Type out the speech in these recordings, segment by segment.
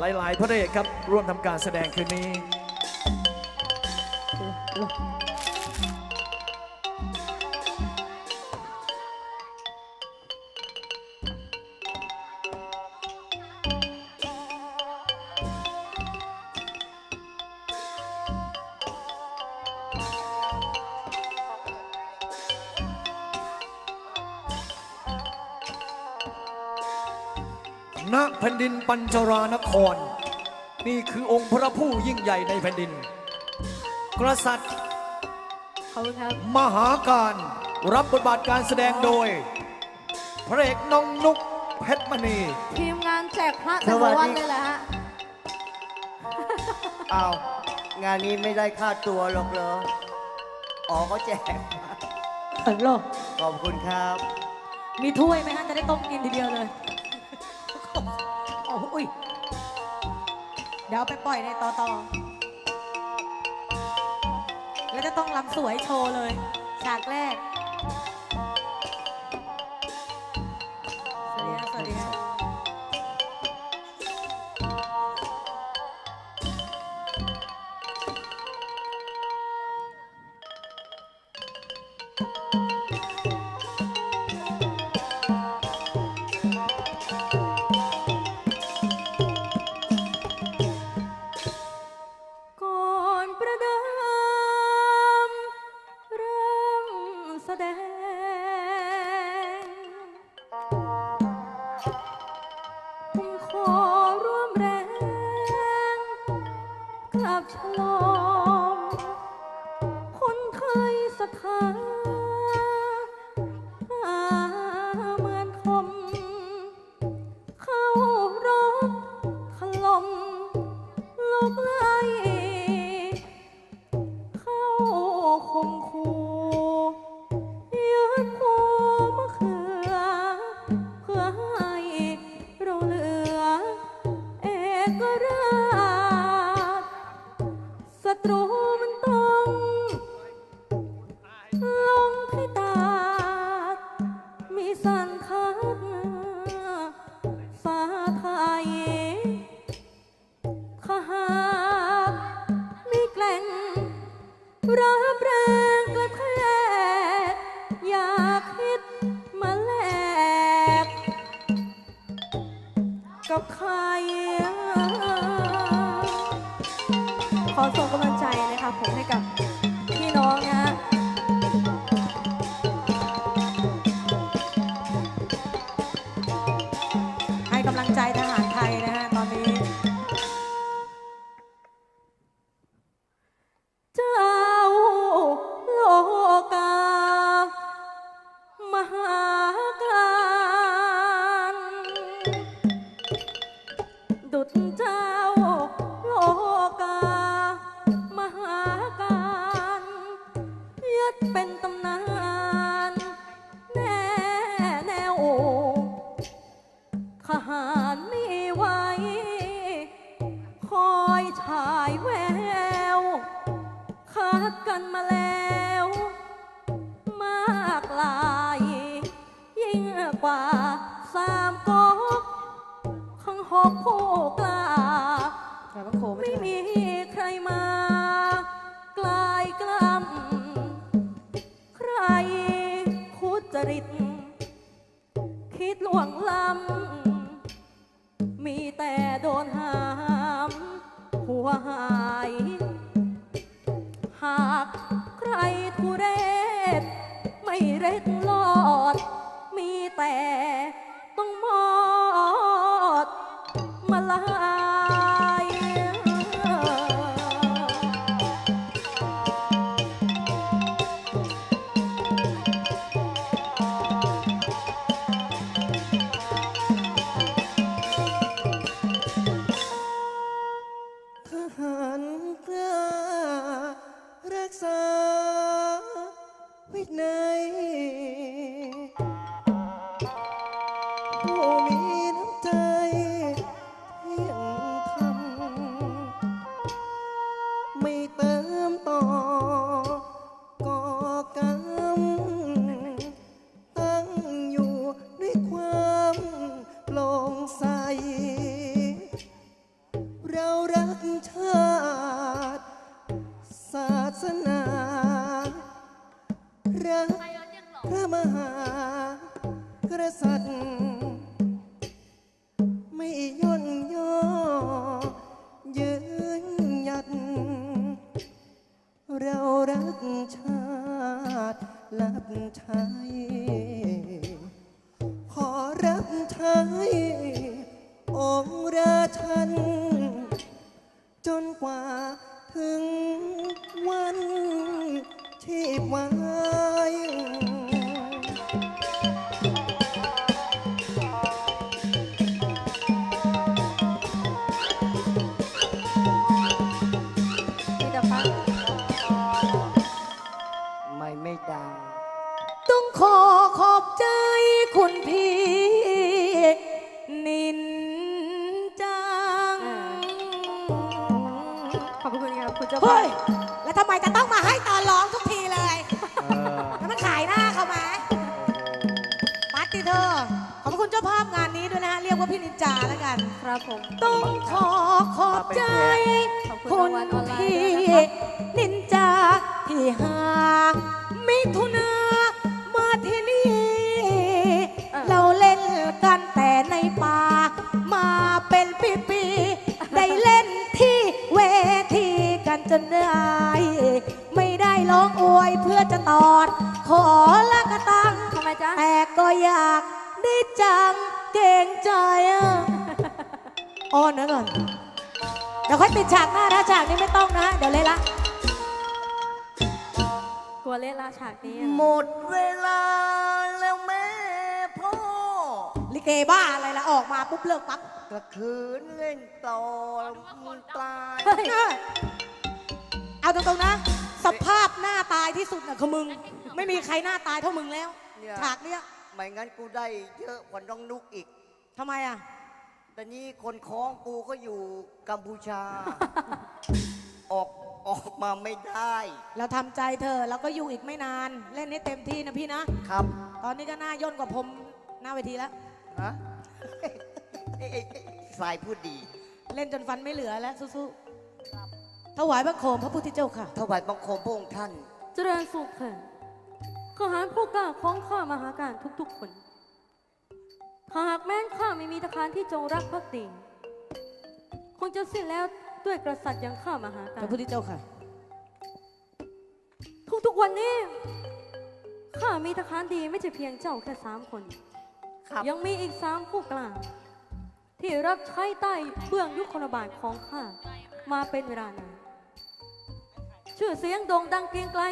หลาย ๆ พระเอกครับร่วมทำการแสดงคืนนี้ ปัญจรานคร นี่คือองค์พระผู้ยิ่งใหญ่ในแผ่นดิน กษัตริย์ขอบคุณครับมหาการรับบทบาทการแสดงโดย พระเอกน้องนุกเพชรมณี ทีมงานแจกพระแต่ละวันเลยแหละฮะอ้าวงานนี้ไม่ได้ค่าตัวหรอกเหรอ อ๋อเขาแจกฮัลโหลขอบคุณครับ มีถ้วยไหมฮะจะได้ต้มกินทีเดียวเลย เดี๋ยวเอาไปปล่อยในต่อต่อแล้วจะต้องรำสวยโชว์เลย ฉากแรก ฉลองารกล้ารักษาวินั งเรือฉัน จนกว่าถึงวันที่วาย อบคุณครับคุณเจ้าเฮ้ฟ้ายแล้วทำไมจะต้องมาให้ตอนร้องทุกทีเลยแล้วมันขายหน้าเขาไหมปัตติเธอขอบคุณเจ้าภาพงานนี้ด้วยนะฮะ เรียกว่าพี่นินจาแล้วกัน ครับผม ต้องขอขอบใจ ขอบคุณคุณรางวัลออนไลน์พี่ด้วยนะครับ นินจาที่หามิถุนามา กันจนได้ไม่ได้ร้องอวยเพื่อจะตอด ขอละกะตังทำไมจ๊ะ แต่ก็อยากได้จังเก่งใจอะอ้อนนะก่อนเดี๋ยวค่อยปิดฉากหน้านะฉากนี้ไม่ต้องนะเดี๋ยวเลยละ กลัวเล่นละฉากนี้หมดเวลาแล้วแม่พ่อลิเกบ้าอะไรละออกมาปุ๊บเลิกปั๊บกระคืนเล่นต่อมึงตาย เฮ้ย เออเอาตรงๆนะ สภาพหน้าตายที่สุดน่ะคือมึง ไม่มีใครหน้าตายเท่ามึงแล้วเนี่ย ฉากเนี้ยไม่งั้นกูได้เยอะกว่าน้องนุกอีก ทำไมอะ แต่นี่คนคล้องกูก็อยู่กัมพูชา ออกออกมาไม่ได้เราทำใจเธอะเราก็อยู่อีกไม่นาน เล่นให้เต็มที่นะพี่นะ ครับตอนนี้ก็หน้าย่นกว่าผมหน้าเวทีแล้ว ฮะ เอ้ยเอ้ยเอ้ยสายพูดดี เล่นจนฟันไม่เหลือแล้วสู้ๆ ถวายบังคมพระพุทธเจ้าค่ะ ถวายบังคมพระองค์ท่าน เจริญสุขเถิดขหารผู้กล้าของข้ามหาการทุกๆคน หากแม้นข้าไม่มีทหารที่จงรักภักดีคงจะสิ้นแล้วด้วยกษัตริย์อย่างข้ามหาพการระพุทธเจ้าค่ะ ทุกๆวันนี้ข้ามีทหารดีไม่ใช่เพียงเจ้าแค่สามคน ครับ ยังมีอีกสามผู้กล้าที่รับใช้ใต้เบื้องยุคลบาทของข้ามาเป็นเวลานาน ชื่อเสียงโด่งดังเกรียงไกล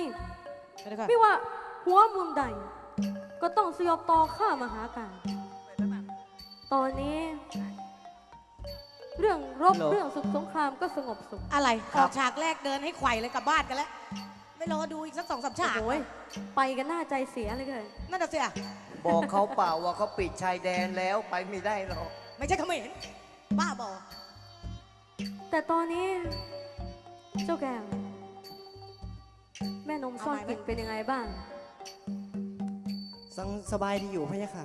ไม่ว่าหัวมุมใด ก็ต้องสยบต่อข้ามหาการตอนนี้ เรื่องรบเหรอเรื่องศึกสงครามก็สงบสุข อะไรคอรับ อกฉากแรกเดินให้ไขว่เลยกลับบ้านกันแล้ว ไม่รอดูอีกสักสองสามฉากโอ้ยไปกันหน้าใจเสียเลยเกินนั่นน่ะเสียบอกเขาเปล่าว่าเขาปิดชายแดนแล้วไปไม่ได้หรอกไม่ใช่เขมรบ้าบอแต่ตอนนี้ เจ้าแก้ว แม่นมซ่อนเอาใหม่ไหมกลิ่นเป็นยังไงบ้าง สังสบายดีอยู่พะยะค่ะ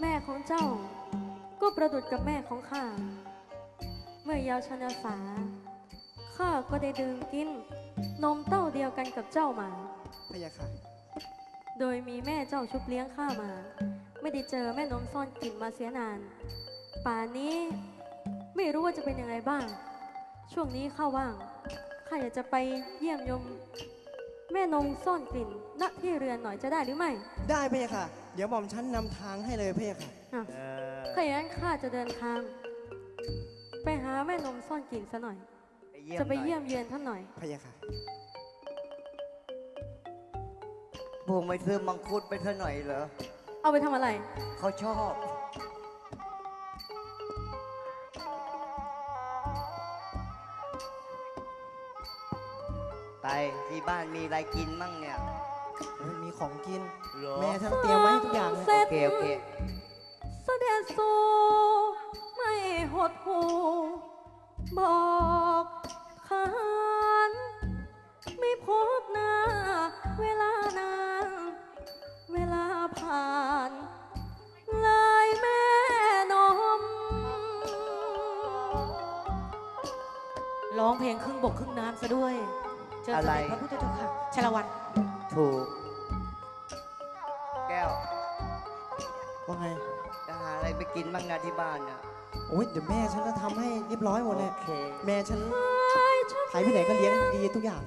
แม่ของเจ้า ก็ประดุดกับแม่ของข้า เมื่อยาวชนสา ข้าก็ได้ดื่มกิน นมเต้าเดียวกันกับเจ้ามาพะยะค่ะ โดยมีแม่เจ้าชุบเลี้ยงข้ามา ไม่ได้เจอแม่นมซ่อนกลิ่นมาเสียนาน ป่านนี้ไม่รู้ว่าจะเป็นยังไงบ้าง ช่วงนี้ข้าว่าง ข้าอยากจะไปเยี่ยมยม แม่นมซ่อนกลิ่นณที่เรือนหน่อยจะได้หรือไม่ได้พะยะค่ะ เดี๋ยวหม่อมฉันนำทางให้เลยพะยะค่ะ อะถ้าอย่างนั้นข้าจะเดินทาง ไปหาแม่นมซ่อนกลิ่นซะหน่อย จะไปเยี่ยมเยือนท่านหน่อย พะยะค่ะ พวกไม่ซื้อมังคุดไปเท่าหน่อยเหรอ เอาไปทำอะไร เขาชอบ ไปที่บ้านมีอะไรกินมั่งเนี่ยมีของกิน เหรอ แม่ทั้งเตรียมไว้ให้ทุกอย่างเลยเสร็โอจเคโอเค เสด็จสู่ไม่หดหูบอกขานไม่พบหน้า เวลานาน เวลาผ่าน เลยแม่นม ร้องเพลงครึ่งบกครึ่งน้ำซะด้วยเชิ ญอะไร สมเพระพุทธเจ้าค่ะชละวันถูก แก้วว่าไง จะหาอะไรไปกินบ้างนะที่บ้านอะโอ้ยเดี๋ยวแม่ฉันก็ทำให้เรียบร้อยหมดเลยแม่ฉันหายไปไหนก็เลี้ยงดีทุกอย่าง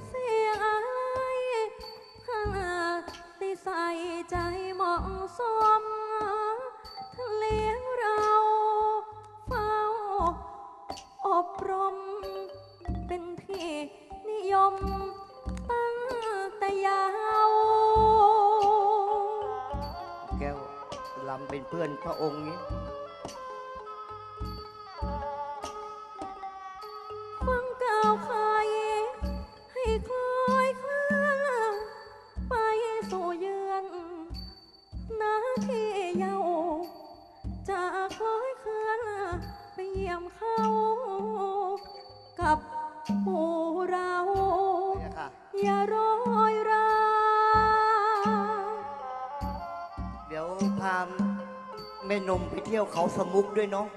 แม่นมไปเที่ยวเขาสมุกด้วยเนาะ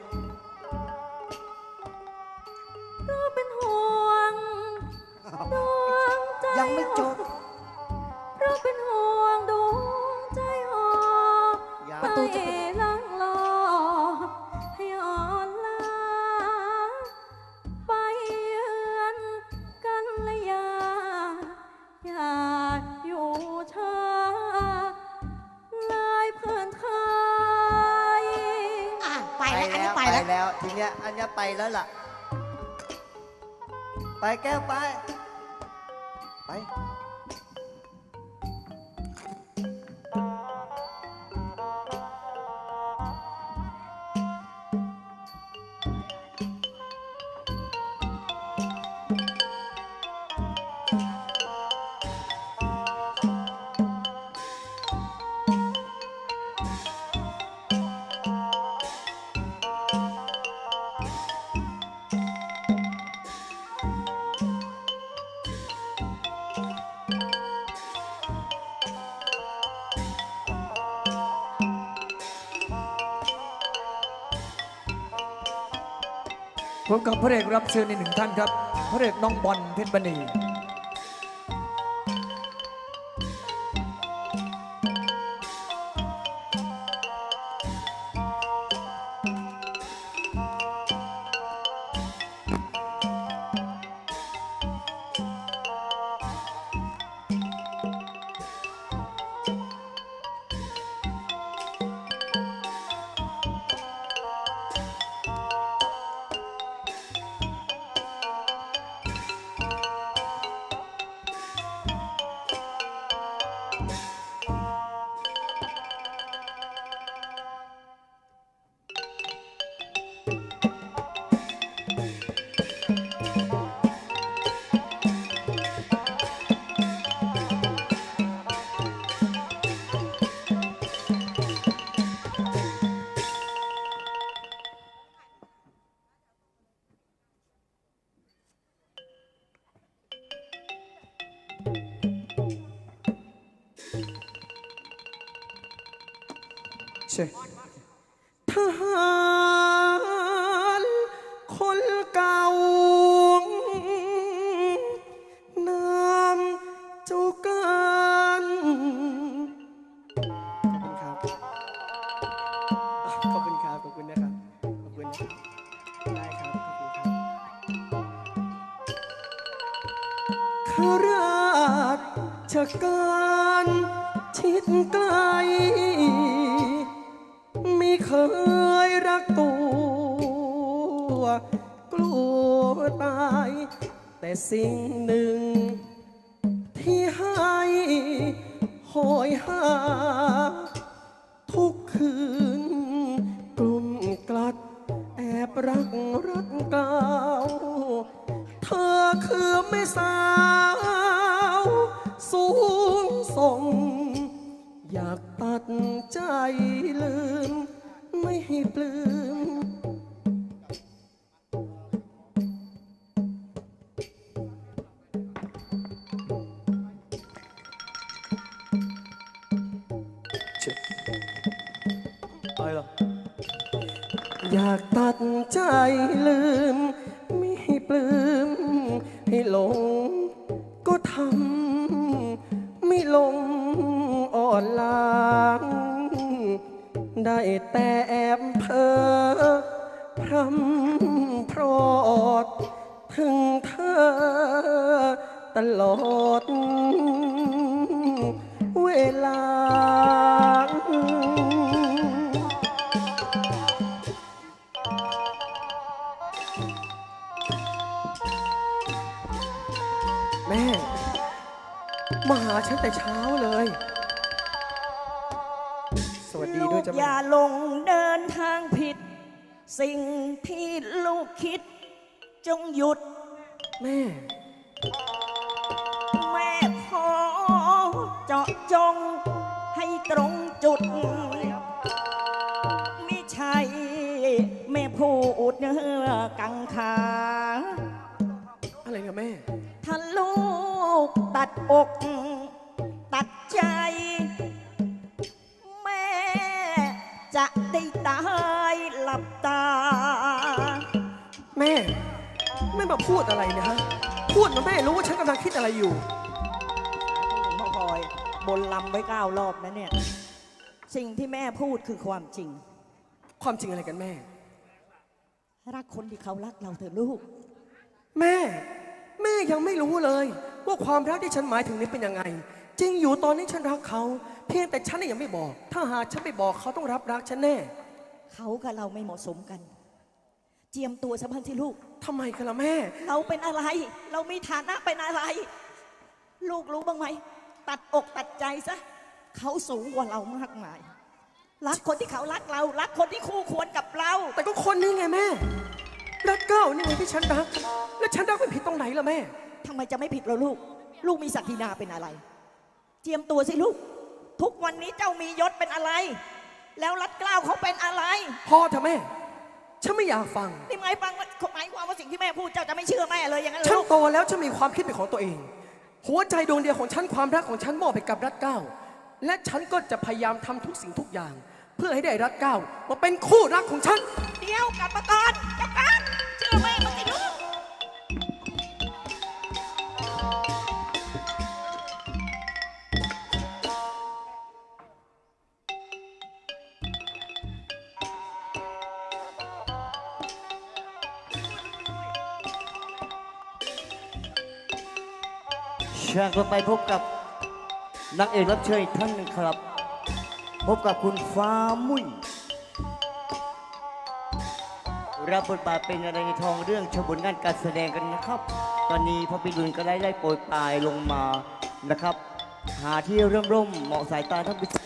พบกับพระเอกรับเชิญในหนึ่งท่านครับ พระเอกน้องบอลเพชรบันี คือราชกานชิดไกล ไม่เคยรักตัว กลัวตาย แต่สิ่งหนึ่ง ที่ให้หอยหา ทุกคืน กลุ่มกลัด แอบรักรักเก่าเธอคือไม่สา อยากตัดใจลืม ไม่ให้ปลื้มให้หลง ก็ทำไม่ลงอ่อนลางได้แต่ แม่ แม่ขอเจาะจงให้ตรงจุด ไม่ใช่แม่พูดเนื้อกังขา อะไรนะแม่ ถ้าลูกตัดอก ตัดใจ แม่จะได้ ม่มาพูดอะไรเนะฮะ พูดมาแม่รู้ว่าฉันกำลังคิดอะไรอยู่ หลวงพ่อพลอยบนลำไว้เก้ารอบนะเนี่ย สิ่งที่แม่พูดคือความจริง ความจริงอะไรกันแม่ รักคนที่เขารักเราเถอะลูก แม่ แม่ยังไม่รู้เลย ว่าความรักที่ฉันหมายถึงนี้เป็นยังไง จริงอยู่ตอนนี้ฉันรักเขา เพียงแต่ฉันน่ะยังไม่บอก ถ้าหากฉันไปบอกเขาต้องรับรักฉันแน่ เขากับเราไม่เหมาะสมกัน เจียมตัวสัมพันธ์ที่ลูก ทำไมกันล่ะแม่ เราเป็นอะไร เรามีฐานะเป็นอะไร ลูกรู้บ้างไหม ตัดอกตัดใจซะเขาสูงกว่าเรามากมาย รักคนที่เขารักเรา รักคนที่คู่ควรกับเรา แต่ก็คนนี้ไงแม่ รักเก้านี่ไงที่ฉันรัก แล้วฉันรักไม่ผิดตรงไหนล่ะแม่ ทำไมจะไม่ผิดเราลูก ลูกมีศักดินาเป็นอะไร เจียมตัวสิลูก ทุกวันนี้เจ้ามียศเป็นอะไร แล้วรัดเกล้าวเขาเป็นอะไร พ่อเถอะแม่ ฉันไม่อยากฟัง นี่หมายฟังว่าหมายความว่าสิ่งที่แม่พูดเจ้าจะไม่เชื่อแม่เลยอย่างนั้นเหรอฉันลูกโตแล้วฉันมีความคิดเป็นของตัวเอง หัวใจดวงเดียวของฉันความรักของฉันมอบไปกับรัฐเก้า และฉันก็จะพยายามทำทุกสิ่งทุกอย่าง เพื่อให้ได้รัฐเก้ามาเป็นคู่รักของฉัน เดี๋ยวกลับมาก่อนกลับกั ชิญเราไปพบกับนักเอกรับเชิญอีกท่านหนึ่งครับ พบกับคุณฟ้ามุ่ยรับบทบาทเป็นอะไรในทองเรื่องชมผลงานการแสดงกันนะครับ ตอนนี้พระปิรุณก็ได้ได้โปรยปลายลงมานะครับ หาที่ร่มร่มเหมาะสายตาท่านผู้ชม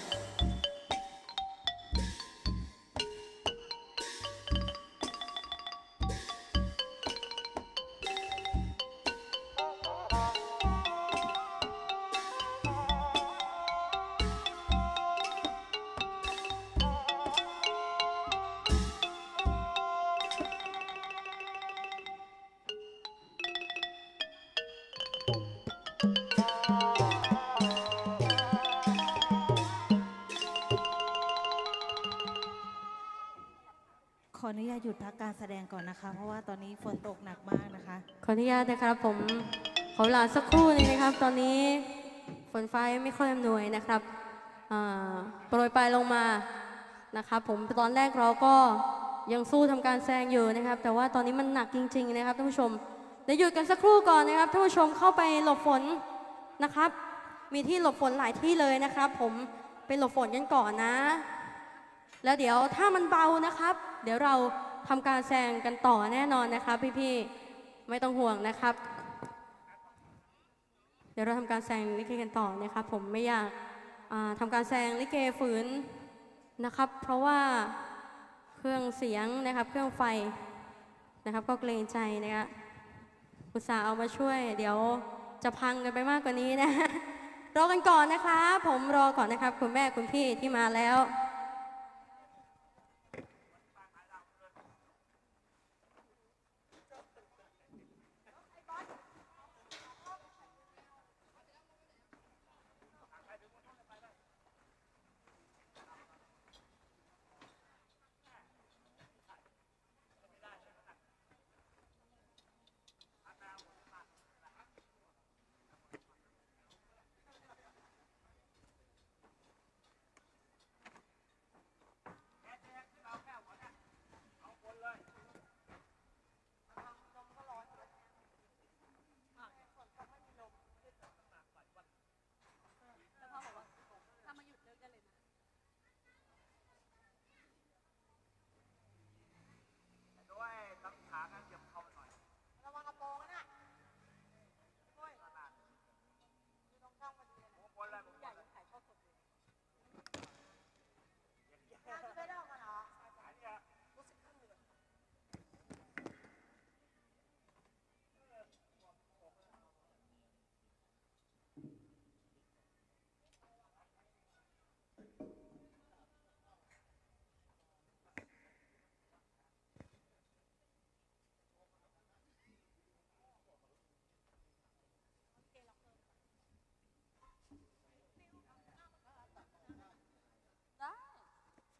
นุญาตหยุดพักการแสดงก่อนนะคะ เพราะว่าตอนนี้ฝนตกหนักมากนะคะ ขออนุญาตนะครับผมขอเวลาสักครู่หนึงนะครับ ตอนนี้ฝนฟ้าไม่ค่อยอำนวยนะครับอ่าโปรยปลายลงมานะครับผมตอนแรกเราก็ยังสู้ทำการแซงอยู่นะครับ แต่ว่าตอนนี้มันหนักจริง ๆ นะครับท่านผู้ชมเดี๋ยวหยุดกันสักครู่ก่อนนะครับท่านผู้ชมเข้าไปหลบฝนนะครับ มีที่หลบฝนหลายที่เลยนะครับ ผมไปหลบฝนกันก่อนนะ แล้วเดี๋ยวถ้ามันเบานะครับ เดี๋ยวเราทำการแซงกันต่อแน่นอนนะครับพี่ๆ ไม่ต้องห่วงนะครับ เดี๋ยวเราทำการแซงลิเกกันต่อนะครับ ผมไม่อยากาทำการแซงลิเกฝืนนะครับ เพราะว่าเครื่องเสียงนะครับ เครื่องไฟนะครับ ก็เกรงใจนะคะอุตส่าห์เอามาช่วย เดี๋ยวจะพังกันไปมากกว่านี้นะรอกันก่อนนะคะผมรอก่อนนะครับ คุณแม่คุณพี่ที่มาแล้ว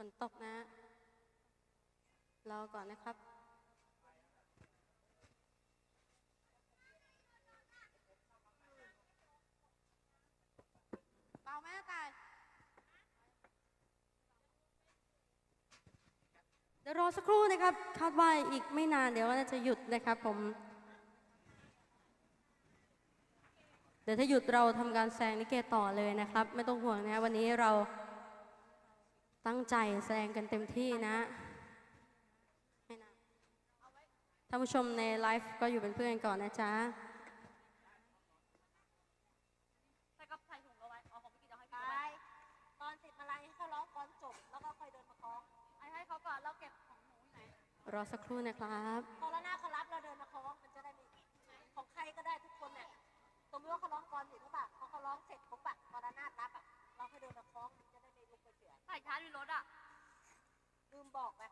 นตกนะรอก่อนนะครับ เปล่าแม่ตาย เดี๋ยวรอสักครู่นะครับ คาดว่าอีกไม่นานเดี๋ยวว่าจะหยุดนะครับผม เดี๋ยวถ้าหยุดเราทำการแสดงนิเกต่อเลยนะครับ ไม่ต้องห่วงนะวันนี้เรา ตั้งใจแสดงกันเต็มที่นะให้นะท่านผู้ชมในไลฟ์ก็อยู่เป็นเพื่อนก่อนนะจ๊ะใส่กับใส่ถุงเอาไว้ของพี่กินเอาให้ไปตอนติดมาลัยให้เขาร้อก่อนจบแล้วก็ค่อยเดินมาคล้องให้เขาก่อนแล้วเก็บของหนูไหนรอสักครู่นะครับพอแล้วหน้าเขารับเราเดินมาคล้องมันจะได้มีของใครก็ได้ทุกคนเนี่ยสมมติว่าเขาร้องก่อนอยู่หรือเปล่าพอเขาร้องเสร็จปุ๊บอะพอแล้วหน้ารับอะเราค่อยเดินมาคล้อง ถ่ายใส่ชาร์จในรถอะ ลืมบอกไป